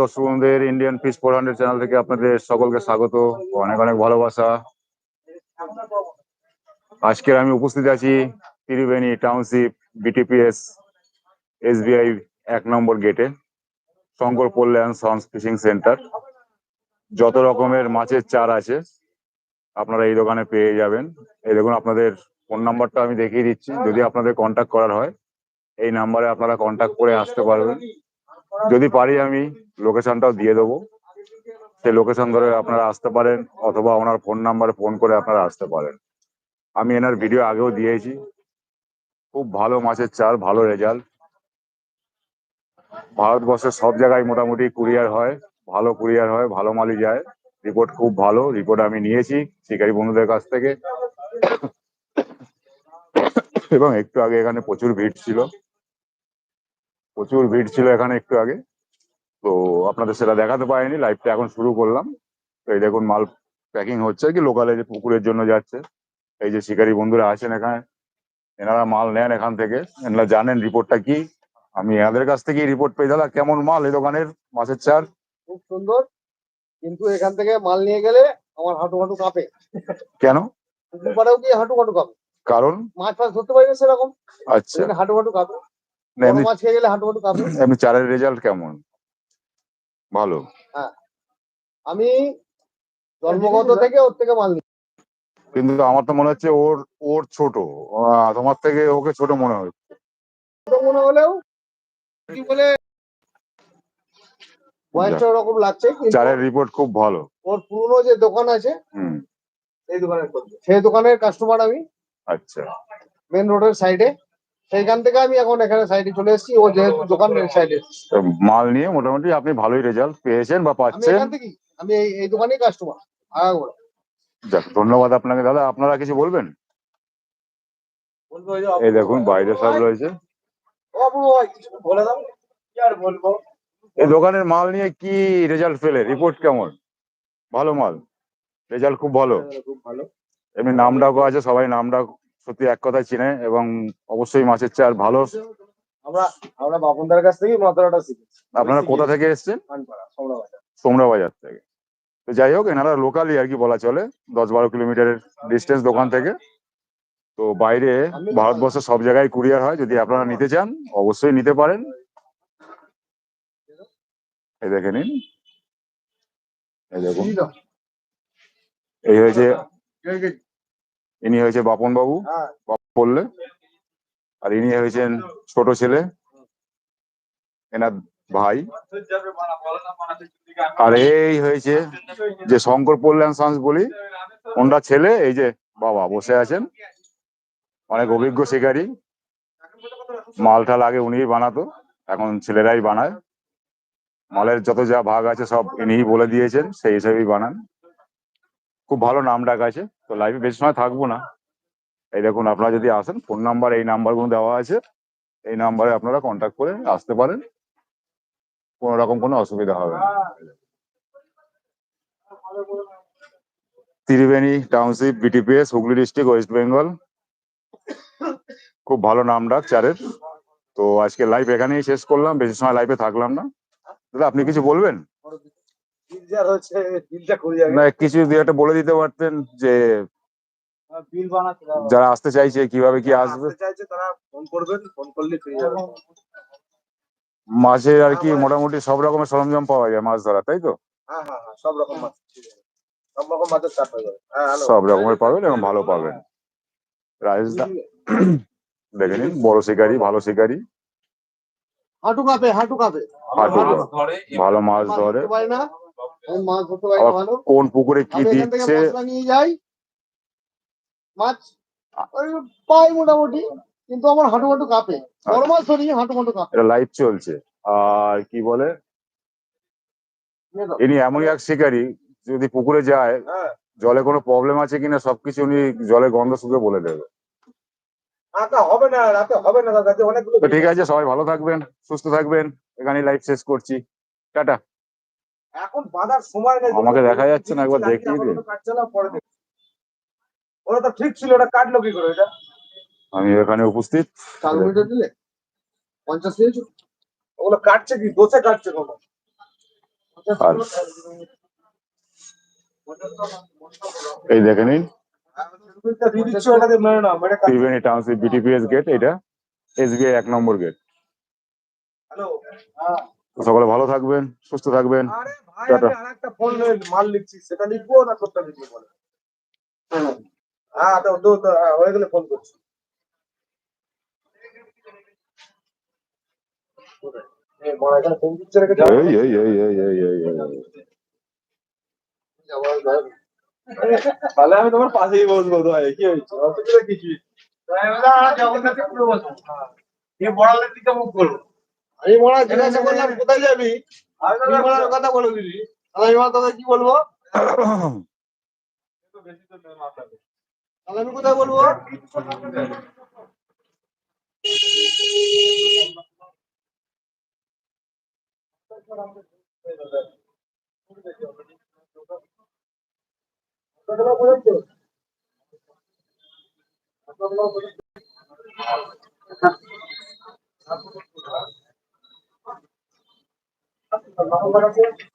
দর্শক বন্ধুদের Indian fish four hundred channel থেকে আপনাদের সকলকে স্বাগত। অনেক অনেক ভালোবাসা। আজকের আমি উপস্থিত আছি ত্রিবেণী টাউনশিপ বিটিপিএস এসবিআই এক নম্বর গেটে, Shankar Kalyan Sons fishing centre যত রকমের মাছের চার আছে, আপনারা এই দোকানে পেয়ে যাবেন। এই দেখুন, আপনাদের ফোন নাম্বারটা আমি দেখিয়ে দিচ্ছি। যদি আপনাদের কন্ট্যাক্ট করার হয়, এই নাম্বারে আপনারা কন্ট্যাক্ট করে আসতে পারবেন। যদি পারি আমি লোকেশনটাও দিয়ে দেবো। সেই লোকেশন ধরে আপনারা আসতে পারেন অথবা ওনার ফোন নাম্বারে ফোন করে আপনারা আসতে পারেন। আমি এনার ভিডিও আগেও দিয়েছি। খুব ভালো মাছের চার ভালো রেজাল্ট। ভারতবর্ষের সব জায়গায় মোটামুটি কুরিয়ার হয়, ভালো কুরিয়ার হয়, ভালো মালই যায়। রিপোর্ট খুব ভালো, রিপোর্ট আমি নিয়েছি শিকারী বন্ধুদের কাছ থেকে। এবং একটু আগে এখানে প্রচুর ভিড় ছিল। প্রচুর ভিড় ছিল এখানে একটু আগে। তো আপনাদের সেটা দেখাতে পারিনি লাইভটা এখন শুরু করলাম। তো এই দেখুন মাল প্যাকিং হচ্ছে কি লোকালে যে পুকুরের জন্য যাচ্ছে। এই যে শিকারী বন্ধুরা আছেন এখানে এনারা মাল নেন এখান থেকে। এনারা জানেন রিপোর্টটা কি। আমি এনাদের কাছ থেকে রিপোর্ট পেয়ে দাদা কেমন মাল এই দোকানের মাছের চার খুব সুন্দর কিন্তু এখান থেকে মাল নিয়ে গেলে আমার হাঁটু হাঁটু কাঁপে। কেন? পুকুর পাড়েও গিয়ে হাঁটু হাঁটু কাঁপে। কারণ? মাছ ফাছ ধরতে পারি না সেরকম। আচ্ছা। হাঁটু হাঁটু কাঁপে। এমনি মাছ খেয়ে গেলে হাঁটু হাঁটু কাঁপে। এমনি চারের রেজাল্ট কেমন? ভালো। আমি জন্মগত থেকে ওর থেকে মাল কিন্তু আমার তো মনে হচ্ছে ওর ওর ছোট। আহ, তোমার থেকে ওকে ছোট মনে হয়। ছোট মনে হলেও কি বলে বয়সটা ওরকম লাগছে চারের রিপোর্ট খুব ভালো। ওর পুরনো যে দোকান আছে হুম। এই দোকানের সেই দোকানের কাস্টমার আমি আচ্ছা। মেন রোডের সাইডে সেইখান থেকে আমি এখন এখানে সাইডে চলে এসেছি। ও যেহেতু দোকানের সাইডে মাল নিয়ে মোটামুটি আপনি ভালোই রেজাল্ট পেয়েছেন বা পাচ্ছেন। আমি এই এই দোকানেই কাস্টমার যাক ধন্যবাদ আপনাকে দাদা। আপনারা কিছু বলবেন? এই দেখুন বাইরে সব রয়েছে। এই দোকানের মাল নিয়ে কি রেজাল্ট পেলে? রিপোর্ট কেমন? ভালো মাল। রেজাল্ট খুব ভালো। খুব ভালো। এমনি নাম ডাকও আছে সবাই নাম ডাক সত্যি এক কথায় চিনে এবং অবশ্যই মাছের চার ভালো আমরা আমরা বাপনদার কাছ থেকেই মাত্রাটা শিখেছি। আপনারা কোথা থেকে এসেছেন? পানপাড়া সোমরা বাজার সোমরা বাজার থেকে। তো যাই হোক এনারা লোকালি আর কি বলা চলে দশ বারো কিলোমিটারের ডিস্টেন্স দোকান থেকে। তো বাইরে ভারতবর্ষের সব জায়গায় কুরিয়ার হয় যদি আপনারা নিতে চান অবশ্যই নিতে পারেন। এই দেখে নিন। এই দেখুন। এই হয়েছে ইনি হয়েছে বাপন বাবু হ্যাঁ বললে। আর ইনি হয়েছেন ছোট ছেলে। এনার ভাই। আর এই হয়েছে যে শঙ্কর কল্যাণ সান্স বলি ওনার ছেলে এই যে বাবা বসে আছেন। অনেক অভিজ্ঞ শিকারী। মালটাল আগে উনিই বানাতো এখন ছেলেরাই বানায়। মালের যত যা ভাগ আছে সব ইনিই বলে দিয়েছেন সেই হিসেবেই বানান। খুব ভালো নাম ডাক আছে। তো লাইভে বেশি সময় থাকব না। এই দেখুন, আপনারা যদি আসেন ফোন নাম্বার এই নাম্বারগুলো দেওয়া আছে। এই নাম্বারে আপনারা কন্ট্যাক্ট করে আসতে পারেন। কোনো রকম কোনো অসুবিধা হবে না। Tribeni township BTPS Hooghly district West Bengal খুব ভালো নাম ডাক চারের। তো আজকে লাইভ এখানেই শেষ করলাম। বেশি সময় লাইভে থাকলাম না। দাদা, আপনি কিছু বলবেন? বিলজার হচ্ছে বিলটা করে যাবে। না কিছু দিয়ে একটা বলে দিতে পারতেন যে বিল বানাতে যারা আসতে চাইছে কীভাবে কি আসবে আসতে চাইছে তারা ফোন করবেন ফোন করলে পেয়ে যাবে। মাছের আর কি মোটামুটি সব রকমের সরঞ্জাম পাওয়া যায় মাছ ধরা তাই তো? হ্যাঁ হ্যাঁ হ্যাঁ সব রকম মাছ সব রকম মাছের চাপ হয়ে যাবে। হ্যাঁ সব রকমের পাবেন এবং ভালো পাবেন। রাইস দেখে নিন বড় শিকারি ভালো শিকারি। হাঁটু কাঁপে হাঁটু কাঁপে। হাঁটু ভালো মাছ মাছ ধরে। কোন পুকুরে কি দিচ্ছে? নিয়ে যাই। মাছ পাই মোটামুটি কিন্তু আমার হাঁটু হাঁটু কাঁপে। বড় মাছ হাঁটু হাঁটু কাঁপে। এটা লাইভ চলছে। আর কি বলে? ইনি এমনই এক শিকারি যদি পুকুরে যায় হ্যাঁ। জলে কোনো প্রবলেম আছে কিনা সবকিছু উনি জলে গন্ধ শুকে বলে দেবে। হবে না রাতে হবে না দাদা অনেকগুলো ঠিক আছে সবাই ভালো থাকবেন সুস্থ থাকবেন। এখানে লাইভ শেষ করছি। টাটা। এখন বাঁধার সময় নেই। আমাকে দেখা যাচ্ছে না, একবার দেখিয়ে দিন। পরে ওটা তো ঠিক ছিল ওটা কাটলো কি করে এটা? আমি এখানে উপস্থিত। কালোমিটার দিলে? পঞ্চাশ দিয়েছ ওগুলো কাটছে কি? দোষে কাটছে কোনো এই দেখে নিন। ত্রিবেণী টাউনশিপ বিটিপিএস গেট এটা এসবিআই এক নম্বর গেট সকলে ভালো থাকবেন সুস্থ থাকবেন। আরে টাটা। আরেকটা ফোন মাল লিখছি সেটা লিখব না বলে? হ্যাঁ তো তো হ্যাঁ, হয়ে গেলে ফোন করছি। তাহলে আমি তোমার পাশেই বসবো তো ভাই কি হয়েছে? অসুবিধা কিছু আমি মনে জিজ্ঞাসা করলাম কোথায় যাবি? কথা বলে দিবি আমি মনে তোকে কি বলব? তাহলে আমি কোথায় বলব? Thank. Gracias.